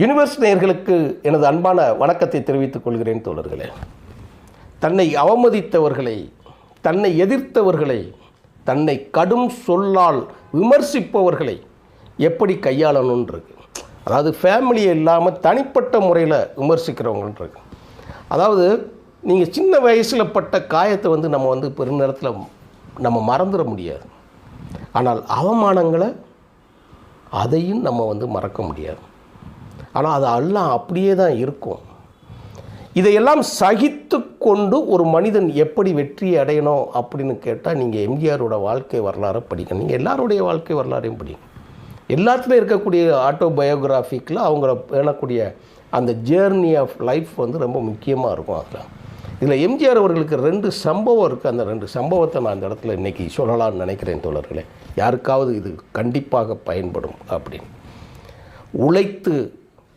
Universe நேயர்களுக்கு எனது அன்பான வணக்கத்தை தெரிவித்துக் கொள்கிறேன் தோழர்களே. தன்னை அவமதித்தவர்களை தன்னை எதிர்த்தவர்களை தன்னை கடும் சொல்லால் விமர்சிப்பவர்களை எப்படி கையாளணுன்றது அதாவது ஃபேமிலியை இல்லாமல் தனிப்பட்ட முறையில் விமர்சிக்கிறவங்கன்றது அதாவது நீங்கள் சின்ன வயசில் பட்ட காயத்தை வந்து நம்ம வந்து பெருநேரத்தில் நம்ம மறந்துட முடியாது. ஆனால் அவமானங்களை அதையும் நம்ம வந்து மறக்க முடியாது. ஆனால் அது எல்லாம் அப்படியே தான் இருக்கும். இதையெல்லாம் சகித்து கொண்டு ஒரு மனிதன் எப்படி வெற்றி அடையணும் அப்படின்னு கேட்டால் நீங்கள் எம்ஜிஆரோட வாழ்க்கை வரலாறை படிக்கணும் நீங்கள் எல்லாருடைய வாழ்க்கை வரலாறையும் படிக்கணும் எல்லாத்துலேயும் இருக்கக்கூடிய ஆட்டோ பயோகிராஃபிக்கில் அவங்கள பேணக்கூடிய அந்த ஜேர்னி ஆஃப் லைஃப் வந்து ரொம்ப முக்கியமாக இருக்கும் அதில். இதில் எம்ஜிஆர் அவர்களுக்கு ரெண்டு சம்பவம் இருக்குது அந்த ரெண்டு சம்பவத்தை நான் அந்த இடத்துல இன்றைக்கி சொல்லலாம்னு நினைக்கிறேன் தோழர்களே. யாருக்காவது இது கண்டிப்பாக பயன்படும் அப்படின்னு. உழைத்து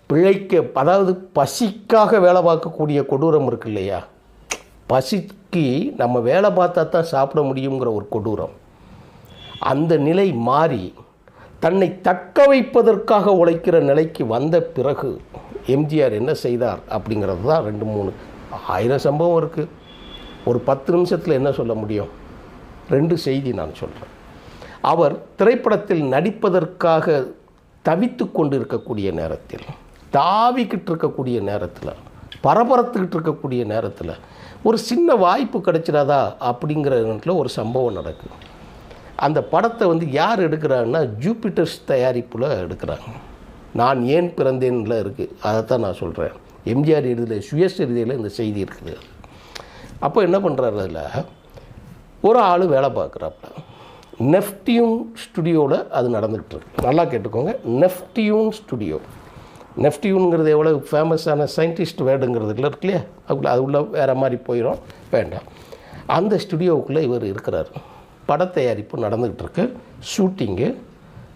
பிழைக்க அதாவது பசிக்காக வேலை பார்க்கக்கூடிய கொடூரம் இருக்கு இல்லையா? பசிக்கு நம்ம வேலை பார்த்தா தான் சாப்பிட முடியுங்கிற ஒரு கொடூரம். அந்த நிலை மாறி தன்னை தக்க வைப்பதற்காக உழைக்கிற நிலைக்கு வந்த பிறகு எம்ஜிஆர் என்ன செய்தார் அப்படிங்கிறது தான் ரெண்டு மூணு ஆயிரம் சம்பவம் இருக்குது ஒரு பத்து நிமிஷத்தில் என்ன சொல்ல முடியும்? ரெண்டு செய்தி நான் சொல்கிறேன் அவர் திரைப்படத்தில் நடிப்பதற்காக தவித்து கொண்டிருக்கக்கூடிய நேரத்தில் தாவிக்கிட்டு இருக்கக்கூடிய நேரத்தில் பரபரத்துக்கிட்டு இருக்கக்கூடிய நேரத்தில் ஒரு சின்ன வாய்ப்பு கிடைச்சிடாதா அப்படிங்கிற நேரத்தில் ஒரு சம்பவம் நடக்கும் அந்த படத்தை வந்து யார் எடுக்கிறாங்கன்னா ஜூபிட்டர்ஸ் தயாரிப்பில் எடுக்கிறாங்க. நான் ஏன் பிறந்தேன்ல இருக்குது அதை தான் நான் சொல்கிறேன் எம்ஜிஆர் எழுதியில் சுயசரிதையில் இந்த செய்தி இருக்குது. அப்போ என்ன பண்ணுறாரு அதில்? ஒரு ஆள் வேலை பார்க்குறாப்புல. நெஃப்டியூன் ஸ்டுடியோவில் அது நடந்துகிட்டு இருக்கு. நல்லா கேட்டுக்கோங்க. நெஃப்டியூன் ஸ்டுடியோ நெஃப்டியூனுங்கிறது எவ்வளோ ஃபேமஸான சயின்டிஸ்ட் வேர்டுங்கிறது இல்லை இருக்கு இல்லையா? அதுக்குள்ள அது உள்ள வேறு மாதிரி போயிடும் வேண்டாம். அந்த ஸ்டுடியோவுக்குள்ளே இவர் இருக்கிறார். பட தயாரிப்பு நடந்துக்கிட்டு இருக்கு ஷூட்டிங்கு.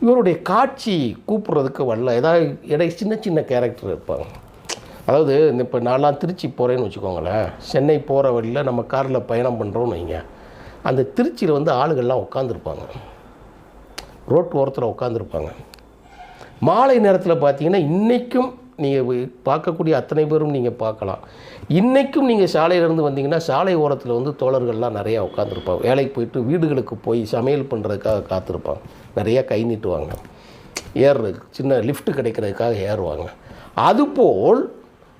இவருடைய காட்சி கூப்பிட்றதுக்கு வரல. ஏதாவது இடை சின்ன சின்ன கேரக்டர் இருப்பாங்க. அதாவது இந்த இப்போ நான்லாம் திருச்சி போகிறேன்னு வச்சுக்கோங்களேன். சென்னை போகிற வழியில் நம்ம காரில் பயணம் பண்ணுறோன்னு வைங்க. அந்த திருச்சியில் வந்து ஆளுகள்லாம் உட்காந்துருப்பாங்க ரோட் ஓரத்தில் உட்காந்துருப்பாங்க மாலை நேரத்தில் பார்த்தீங்கன்னா இன்றைக்கும் நீங்கள் பார்க்கக்கூடிய அத்தனை பேரும் நீங்கள் பார்க்கலாம். இன்றைக்கும் நீங்கள் சாலையிலேருந்து வந்தீங்கன்னா சாலை ஓரத்தில் வந்து தோழர்கள்லாம் நிறையா உட்காந்துருப்பாங்க வேலைக்கு போயிட்டு வீடுகளுக்கு போய் சமையல் பண்ணுறதுக்காக காத்திருப்பாங்க. நிறையா கை நீட்டுவாங்க. ஏறுறதுக்கு சின்ன லிஃப்ட் கிடைக்கிறதுக்காக ஏறுவாங்க. அதுபோல்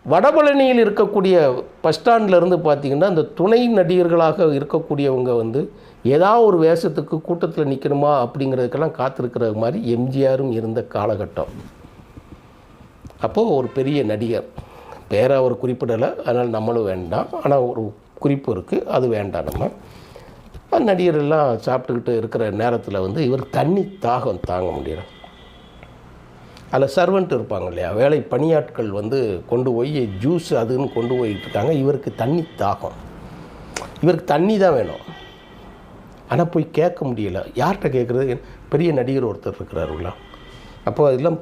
வடபழனியில் இருக்கக்கூடிய பஸ் ஸ்டாண்ட்லேருந்து பார்த்தீங்கன்னா அந்த துணை நடிகர்களாக இருக்கக்கூடியவங்க வந்து ஏதாவது ஒரு வேஷத்துக்கு கூட்டத்தில் நிற்கணுமா அப்படிங்கிறதுக்கெல்லாம் காத்திருக்கிற மாதிரி எம்ஜிஆரும் இருந்த காலகட்டம். அப்போது ஒரு பெரிய நடிகர். பேரை அவர் குறிப்பிடலை அதனால் நம்மளும் வேண்டாம். ஆனால் ஒரு குறிப்பு இருக்குது அது வேண்டாம் நம்ம. அந்த நடிகர் எல்லாம் சாப்பிட்டுக்கிட்டு இருக்கிற நேரத்தில் வந்து இவர் தண்ணி தாகம் தாங்க முடியல. அதில் சர்வெண்ட் இருப்பாங்க இல்லையா? வேலை பணியாட்கள் வந்து கொண்டு போய் ஜூஸ் அதுன்னு கொண்டு போயிட்டு இருக்காங்க. இவருக்கு தண்ணி தாகம். இவருக்கு தண்ணி தான் வேணும். ஆனால் போய் கேட்க முடியல. யார்கிட்ட கேட்குறது? பெரிய நடிகர் ஒருத்தர் இருக்கிறாருங்களா அப்போ அதெல்லாம்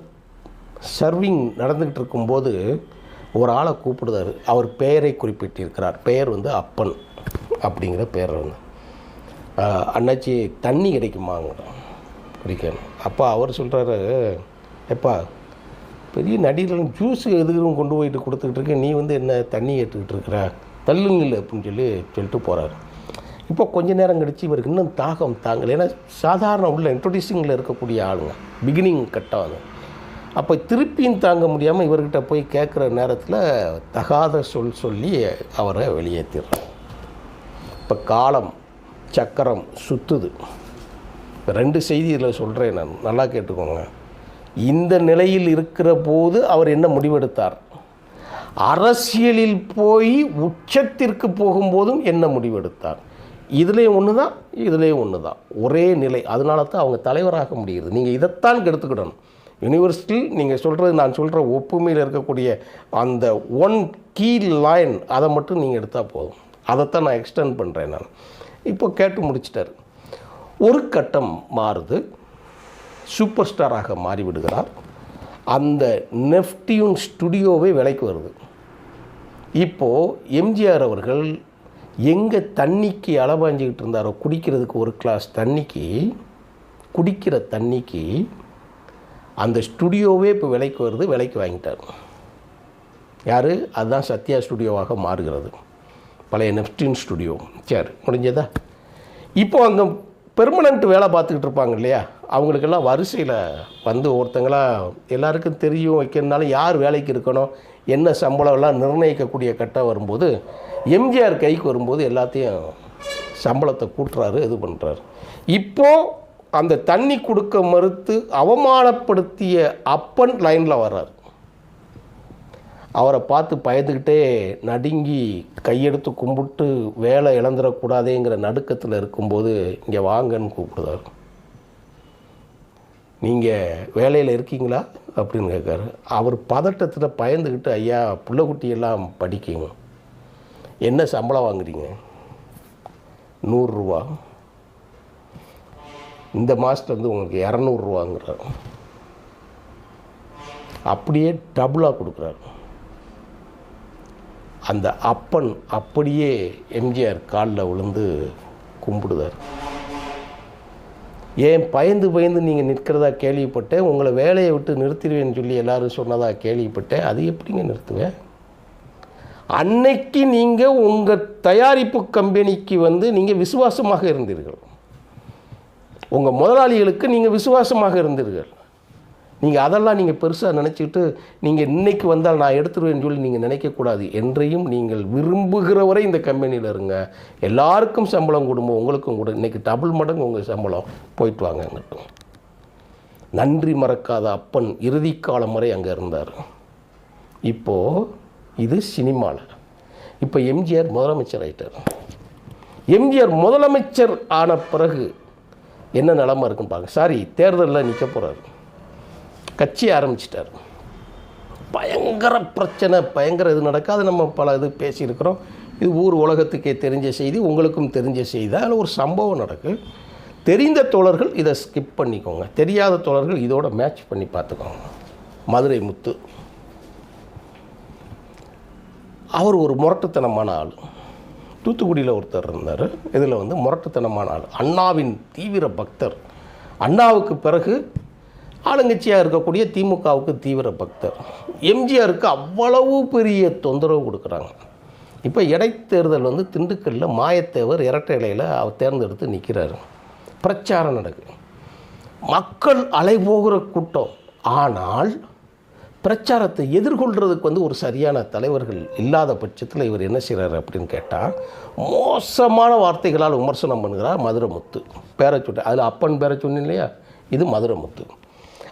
சர்விங் நடந்துக்கிட்டு இருக்கும்போது ஒரு ஆளை கூப்பிடுதாரு அவர் பெயரை குறிப்பிட்டிருக்கிறார். பெயர் வந்து அப்பன் அப்படிங்கிற பெயர் வந்து. அண்ணாச்சி தண்ணி கிடைக்குமாங்க குடிக்கணும் அப்போ அவர் சொல்கிறாரு எப்பா பெரிய நடிகர்கள் ஜூஸ் எதுக்கும் கொண்டு போயிட்டு கொடுத்துக்கிட்டு இருக்க. நீ வந்து என்ன தண்ணி ஏற்றுக்கிட்டு இருக்கிற? தள்ளுங்கள் அப்படின்னு சொல்லி சொல்லிட்டு போகிறாரு இப்போ கொஞ்ச நேரம் கழித்து இவருக்கு இன்னும் தாகம் தாங்கலை. ஏன்னா சாதாரண உள்ள இன்ட்ரொடியூசிங்கில் இருக்கக்கூடிய ஆளுங்க பிகினிங் கட்டம் அது அப்போ திருப்பியும் தாங்க முடியாமல் இவர்கிட்ட போய் கேட்குற நேரத்தில் தகாத சொல் சொல்லி அவரை வெளியேற்றிடுறாங்க இப்போ காலம் சக்கரம் சுத்துது. இப்போ ரெண்டு செய்தி இதில் சொல்கிறேன் நான். நல்லா கேட்டுக்கோங்க. இந்த நிலையில் இருக்கிற போது அவர் என்ன முடிவெடுத்தார்? அரசியலில் போய் உச்சத்திற்கு போகும்போதும் என்ன முடிவெடுத்தார்? இதுலேயும் ஒன்று தான் இதுலேயும் ஒன்று தான். ஒரே நிலை. அதனால தான் அவங்க தலைவராக முடியுது. நீங்கள் இதைத்தான் கெடுத்துக்கிடணும். யூனிவர்சிட்டி நீங்கள் சொல்கிறது நான் சொல்கிற ஒப்புமையில் இருக்கக்கூடிய அந்த ஒன் கீ லைன் அதை மட்டும் நீங்கள் எடுத்தால் போதும். அதைத்தான் நான் எக்ஸ்டெண்ட் பண்ணுறேன் நான். இப்போ கேட்டு முடிச்சிட்டாரு. ஒரு கட்டம் மாறுது. சூப்பர் ஸ்டாராக மாறிவிடுகிறார். அந்த நெஃப்டியூன் ஸ்டுடியோவே விலைக்கு வருது. இப்போது எம்ஜிஆர் அவர்கள் எங்கே தண்ணிக்கு அளவாஞ்சிக்கிட்டு இருந்தாரோ குடிக்கிறதுக்கு ஒரு கிளாஸ் தண்ணிக்கு குடிக்கிற தண்ணிக்கு அந்த ஸ்டுடியோவே இப்போ விலைக்கு வருது விலைக்கு வாங்கிட்டார். யார்? அதுதான் சத்யா ஸ்டுடியோவாக மாறுகிறது. பழைய நெப்டின் ஸ்டுடியோ. சரி முடிஞ்சதா? இப்போ அங்கே பெர்மனண்ட் வேலை பார்த்துக்கிட்டு இருப்பாங்க இல்லையா? அவங்களுக்கெல்லாம் வரிசையில் வந்து ஒருத்தங்களா எல்லாருக்கும் தெரியும் வைக்கிறதுனால யார் வேலைக்கு இருக்கணும்? என்ன சம்பளம்லாம் நிர்ணயிக்கக்கூடிய கட்டம் வரும்போது எம்ஜிஆர் கைக்கு வரும்போது எல்லாத்தையும் சம்பளத்தை கூட்டுறாரு இது பண்ணுறாரு இப்போது அந்த தண்ணி கொடுக்க மறுத்து அவமானப்படுத்திய அப்பன் லைனில் வர்றார். அவரை பார்த்து பயந்துக்கிட்டே நடுங்கி கையெடுத்து கும்பிட்டு வேலை இழந்துடக்கூடாதேங்கிற நடுக்கத்தில் இருக்கும்போது இங்கே வாங்கன்னு கூப்பிடுதாரு நீங்கள் வேலையில் இருக்கீங்களா? அப்படின்னு கேட்காரு. அவர் பதட்டத்தில் பயந்துக்கிட்டு ஐயா பிள்ளைக்குட்டியெல்லாம் படிக்குங்க. என்ன சம்பளம் வாங்குறீங்க? நூறுரூவா. இந்த மாதத்துலேருந்து உங்களுக்கு இரநூறுவாங்கிறார். அப்படியே டபுளாக கொடுக்குறாரு. அந்த அப்பன் அப்படியே எம்ஜிஆர் காலில் விழுந்து கும்பிடுதார். ஏன் பயந்து பயந்து நீங்கள் நிற்கிறதா கேள்விப்பட்டேன். உங்களை வேலையை விட்டு நிறுத்திடுவேன்னு சொல்லி எல்லாரும் சொன்னதாக கேள்விப்பட்டேன். அது எப்படிங்க நிறுத்துவேன் அன்னைக்கு நீங்கள் உங்கள் தயாரிப்பு கம்பெனிக்கு வந்து நீங்கள் விசுவாசமாக இருந்தீர்கள். உங்கள் முதலாளிகளுக்கு நீங்கள் விசுவாசமாக இருந்தீர்கள். நீங்கள் அதெல்லாம் நீங்கள் பெருசாக நினச்சிக்கிட்டு நீங்கள் இன்னைக்கு வந்தால் நான் எடுத்துருவேன்னு சொல்லி நீங்கள் நினைக்கக்கூடாது. என்றையும் நீங்கள் விரும்புகிற வரை இந்த கம்பெனியில் இருங்க. எல்லாருக்கும் சம்பளம் கொடுங்க உங்களுக்கும் கூட இன்றைக்கி டபுள் மடங்கு உங்கள் சம்பளம். போயிட்டு வாங்கங்கட்டும் நன்றி மறக்காத அப்பன் இறுதி காலம் வரை அங்கே இருந்தார். இப்போது இது சினிமாவில் இப்போ எம்ஜிஆர் முதலமைச்சர் ஆயிட்டார். எம்ஜிஆர் முதலமைச்சர் ஆன பிறகு என்ன நிலமை இருக்குன்னு பாருங்க. சாரி தேர்தலில் நிற்க போகிறாரு கட்சி ஆரம்பிச்சிட்டார். பயங்கர பிரச்சனை பயங்கர இது நடக்காது. நம்ம பல இது பேசியிருக்கிறோம். இது ஊர் உலகத்துக்கே தெரிஞ்ச செய்தி உங்களுக்கும் தெரிஞ்ச செய்தி. தான் அதில் ஒரு சம்பவம் நடக்கு. தெரிந்த தோழர்கள் இதை ஸ்கிப் பண்ணிக்கோங்க. தெரியாத தோழர்கள் இதோட மேட்ச் பண்ணி பார்த்துக்கோங்க. மதுரை முத்து. அவர் ஒரு முரட்டுத்தனமான ஆள். தூத்துக்குடியில் ஒருத்தர் இருந்தார். இதில் வந்து முரட்டுத்தனமான ஆள். அண்ணாவின் தீவிர பக்தர். அண்ணாவுக்கு பிறகு ஆளுங்கட்சியாக இருக்கக்கூடிய திமுகவுக்கு தீவிர பக்தர். எம்ஜிஆருக்கு அவ்வளவு பெரிய தொந்தரவு கொடுக்குறாங்க. இப்போ இடைத்தேர்தல் வந்து திண்டுக்கல்லில் மாயத்தேவர் இரட்டை இலையில் அவர் தேர்ந்தெடுத்து நிற்கிறாரு பிரச்சாரம் நடக்குது மக்கள் அலைபோகிற கூட்டம். ஆனால் பிரச்சாரத்தை எதிர்கொள்கிறதுக்கு வந்து ஒரு சரியான தலைவர்கள் இல்லாத பட்சத்தில் இவர் என்ன செய்கிறார் அப்படின்னு கேட்டால் மோசமான வார்த்தைகளால் விமர்சனம் பண்ணுகிறார் மதுரமுத்து. பேரை சொல்லிட்டு அதில் அப்பன் பேரை சொன்னேன் இல்லையா? இது மதுரமுத்து.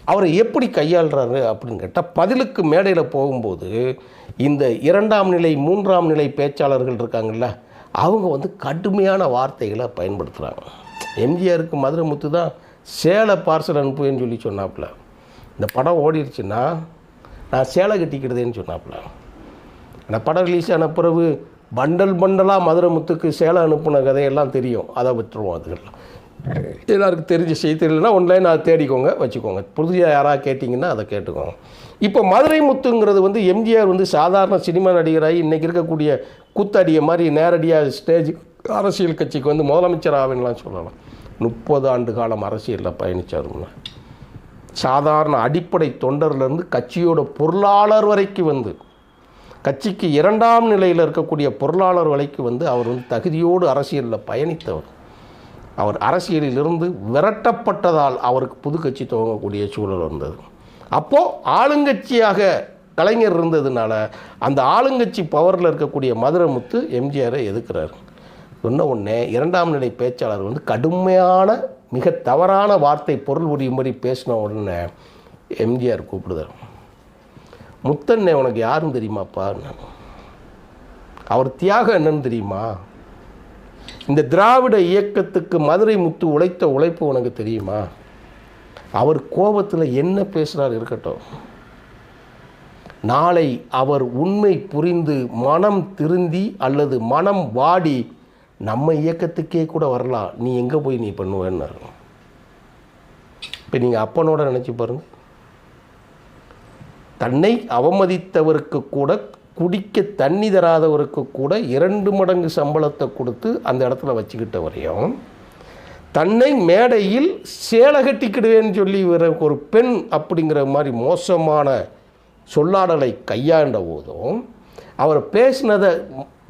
அவரை எப்படி கையாளுறாரு அப்படின்னு கேட்டால் பதிலுக்கு மேடையில் போகும்போது இந்த இரண்டாம் நிலை மூன்றாம் நிலை பேச்சாளர்கள் இருக்காங்கல்ல அவங்க வந்து கடுமையான வார்த்தைகளை பயன்படுத்துகிறாங்க எம்ஜிஆருக்கு மதுரை முத்து தான் சேலை பார்சல் அனுப்புவேன்னு சொல்லி சொன்னாப்புல. இந்த படம் ஓடிடுச்சுன்னா நான் சேலை கட்டிக்கிடுதேன்னு சொன்னாப்புல. அந்த படம் ரிலீஸ் ஆன பிறகு பண்டல் பண்டலாக மதுரை முத்துக்கு சேலை அனுப்புன கதையெல்லாம் தெரியும். அதை விட்டுருவோம் அதுக்கெல்லாம் எல்லாருக்கும் தெரிஞ்ச செய்தி தெரியலனா ஒன்லைன் அதை தேடிக்கோங்க வச்சுக்கோங்க. புதுசாக யாராவது கேட்டிங்கன்னா அதை கேட்டுக்கோங்க. இப்போ மதுரை முத்துங்கிறது வந்து எம்ஜிஆர் வந்து சாதாரண சினிமா நடிகராகி இன்றைக்கி இருக்கக்கூடிய கூத்தடிய மாதிரி நேரடியாக ஸ்டேஜ் அரசியல் கட்சிக்கு வந்து முதலமைச்சர் ஆவேன்லாம் சொல்லலாம். முப்பது ஆண்டு காலம் அரசியலில் பயணித்தாருன்னா சாதாரண அடிப்படை தொண்டர்லேருந்து கட்சியோட பொருளாளர் வரைக்கும் வந்து கட்சிக்கு இரண்டாம் நிலையில் இருக்கக்கூடிய பொருளாளர் வரைக்கும் வந்து அவர் வந்து தகுதியோடு அரசியலில் பயணித்தவர். அவர் அரசியலிலிருந்து விரட்டப்பட்டதால் அவருக்கு புது கட்சி துவங்கக்கூடிய சூழல் இருந்தது அப்போது ஆளுங்கட்சியாக கலைஞர் இருந்ததுனால அந்த ஆளுங்கட்சி பவரில் இருக்கக்கூடிய மதுரமுத்து எம்ஜிஆரை எதிர்க்கிறார். சொன்ன உடனே இரண்டாம் நிலை பேச்சாளர் வந்து கடுமையான மிக தவறான வார்த்தை பொருள் புரியும்படி பேசின உடனே எம்ஜிஆர் கூப்பிடுதார். முத்தண்ணே உனக்கு யாரும் தெரியுமாப்பா? அவர் தியாகம் என்னன்னு தெரியுமா? இந்த திராவிட இயக்கத்துக்கு மதுரை முத்து உழைத்த உழைப்பு உனக்கு தெரியுமா? அவர் கோபத்தில் என்ன பேசுகிறார் இருக்கட்டும். நாளை அவர் உண்மை புரிந்து மனம் திருந்தி அல்லது மனம் வாடி நம்ம இயக்கத்துக்கே கூட வரலாம். நீ எங்கே போய் நீ பண்ணுவேன்னாரு. இப்போ நீங்கள் அப்பனோட நினச்சி பாருங்க. தன்னை அவமதித்தவருக்கு கூட குடிக்க தண்ணி தராதவருக்கு கூட இரண்டு மடங்கு சம்பளத்தை கொடுத்து அந்த இடத்துல வச்சுக்கிட்ட வரையும் தன்னை மேடையில் சேலை கட்டிக்கிடுவேன்னு சொல்லி வர ஒரு பெண் அப்படிங்கிற மாதிரி மோசமான சொல்லாடலை கையாண்ட போதும் அவர் பேசினதை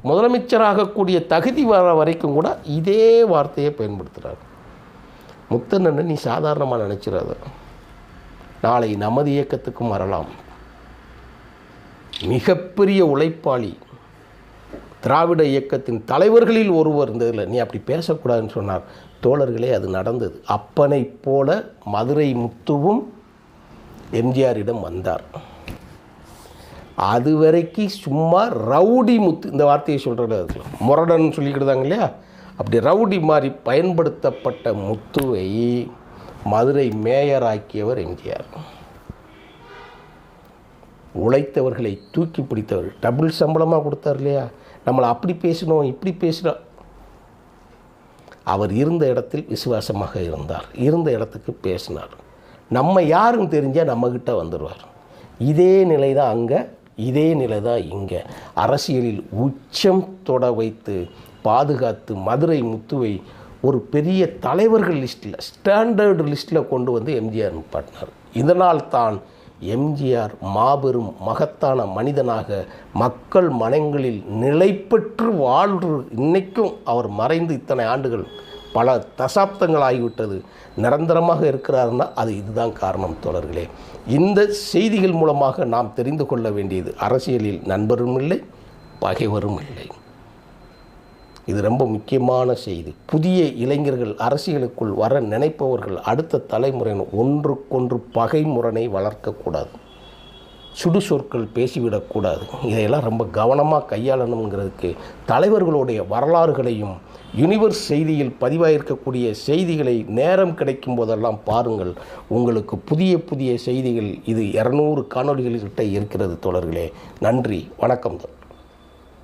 முதலமைச்சராகக்கூடிய தகுதி வர வரைக்கும் கூட இதே வார்த்தையை பயன்படுத்துகிறார் முத்தண்ணனை நீ சாதாரணமாக நினச்சிடாத. நாளை நமது இயக்கத்துக்கும் வரலாம். மிகப்பெரிய உழைப்பாளி. திராவிட இயக்கத்தின் தலைவர்களில் ஒருவர் இருந்ததில் நீ அப்படி பேசக்கூடாதுன்னு சொன்னார். தோழர்களே அது நடந்தது. அப்பனைப் போல மதுரை முத்துவும் எம்ஜிஆரிடம் வந்தார். அது வரைக்கும் சும்மா ரவுடி முத்து இந்த வார்த்தையை சொல்கிறது முரடன் சொல்லிக்கிட்டாங்க இல்லையா அப்படி ரவுடி மாதிரி பயன்படுத்தப்பட்ட முத்துவை மதுரை மேயராக்கியவர் எம்ஜிஆர். உழைத்தவர்களை தூக்கி பிடித்தவர். டபுள் சம்பளமாக கொடுத்தார் இல்லையா? நம்மளை அப்படி பேசணும் இப்படி பேசணும் அவர் இருந்த இடத்தில் விசுவாசமாக இருந்தார். இருந்த இடத்துக்கு பேசினார். நம்ம யாருன்னு தெரிஞ்சால் நம்மக்கிட்ட வந்துடுவார் இதே நிலை தான் அங்கே இதே நிலை தான் இங்கே. அரசியலில் உச்சம் தொட வைத்து பாதுகாத்து மதுரை முத்துவை ஒரு பெரிய தலைவர்கள் லிஸ்ட்டில் ஸ்டாண்டர்டு லிஸ்ட்டில் கொண்டு வந்து எம்ஜிஆர் நிப்பாட்டினார். இதனால் தான் எம்ஜிஆர் மாபெரும் மகத்தான மனிதனாக மக்கள் மனங்களில் நிலை பெற்று வாழ்று இன்னைக்கும் அவர் மறைந்து இத்தனை ஆண்டுகள் பல தசாப்தங்கள் ஆகிவிட்டது நிரந்தரமாக இருக்கிறாருன்னா அது இதுதான் காரணம் தோழர்களே. இந்த செய்திகள் மூலமாக நாம் தெரிந்து கொள்ள வேண்டியது அரசியலில் நண்பரும் இல்லை பகைவரும் இல்லை. இது ரொம்ப முக்கியமான செய்தி. புதிய இளைஞர்கள் அரசியலுக்குள் வர நினைப்பவர்கள் அடுத்த தலைமுறையின் ஒன்றுக்கொன்று பகைமுரணை வளர்க்கக்கூடாது. சுடு சொற்கள் பேசிவிடக்கூடாது. இதையெல்லாம் ரொம்ப கவனமாக கையாளணுங்கிறதுக்கு தலைவர்களுடைய வரலாறுகளையும் யூனிவர்ஸ் செய்தியில் பதிவாயிருக்கக்கூடிய செய்திகளை நேரம் கிடைக்கும் போதெல்லாம் பாருங்கள். உங்களுக்கு புதிய புதிய செய்திகள் இது இரநூறு காணொளிகள் கிட்ட இருக்கிறது தொடர்களே நன்றி வணக்கம் தான்